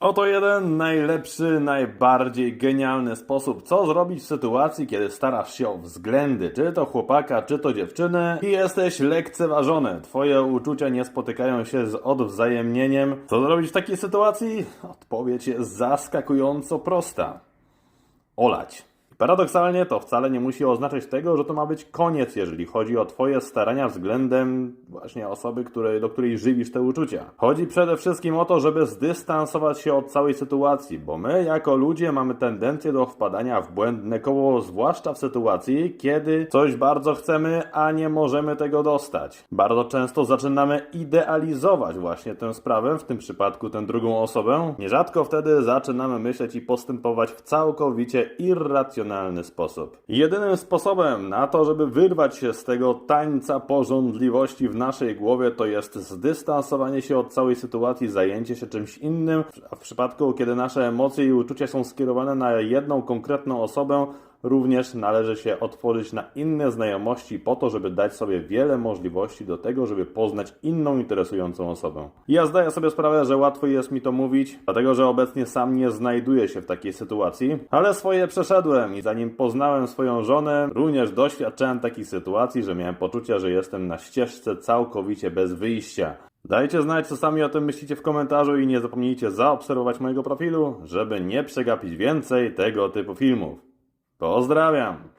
Oto jeden najlepszy, najbardziej genialny sposób, co zrobić w sytuacji, kiedy starasz się o względy, czy to chłopaka, czy to dziewczyny i jesteś lekceważony. Twoje uczucia nie spotykają się z odwzajemnieniem. Co zrobić w takiej sytuacji? Odpowiedź jest zaskakująco prosta. Olać. Paradoksalnie to wcale nie musi oznaczać tego, że to ma być koniec, jeżeli chodzi o Twoje starania względem właśnie osoby, której, do której żywisz te uczucia. Chodzi przede wszystkim o to, żeby zdystansować się od całej sytuacji, bo my jako ludzie mamy tendencję do wpadania w błędne koło, zwłaszcza w sytuacji, kiedy coś bardzo chcemy, a nie możemy tego dostać. Bardzo często zaczynamy idealizować właśnie tę sprawę, w tym przypadku tę drugą osobę. Nierzadko wtedy zaczynamy myśleć i postępować w całkowicie irracjonalny sposób. Jedynym sposobem na to, żeby wyrwać się z tego tańca porządliwości w naszej głowie, to jest zdystansowanie się od całej sytuacji, zajęcie się czymś innym, a w przypadku, kiedy nasze emocje i uczucia są skierowane na jedną konkretną osobę, również należy się otworzyć na inne znajomości po to, żeby dać sobie wiele możliwości do tego, żeby poznać inną interesującą osobę. Ja zdaję sobie sprawę, że łatwo jest mi to mówić, dlatego że obecnie sam nie znajduję się w takiej sytuacji, ale swoje przeszedłem i zanim poznałem swoją żonę, również doświadczałem takich sytuacji, że miałem poczucie, że jestem na ścieżce całkowicie bez wyjścia. Dajcie znać, co sami o tym myślicie w komentarzu i nie zapomnijcie zaobserwować mojego profilu, żeby nie przegapić więcej tego typu filmów. Pozdrawiam!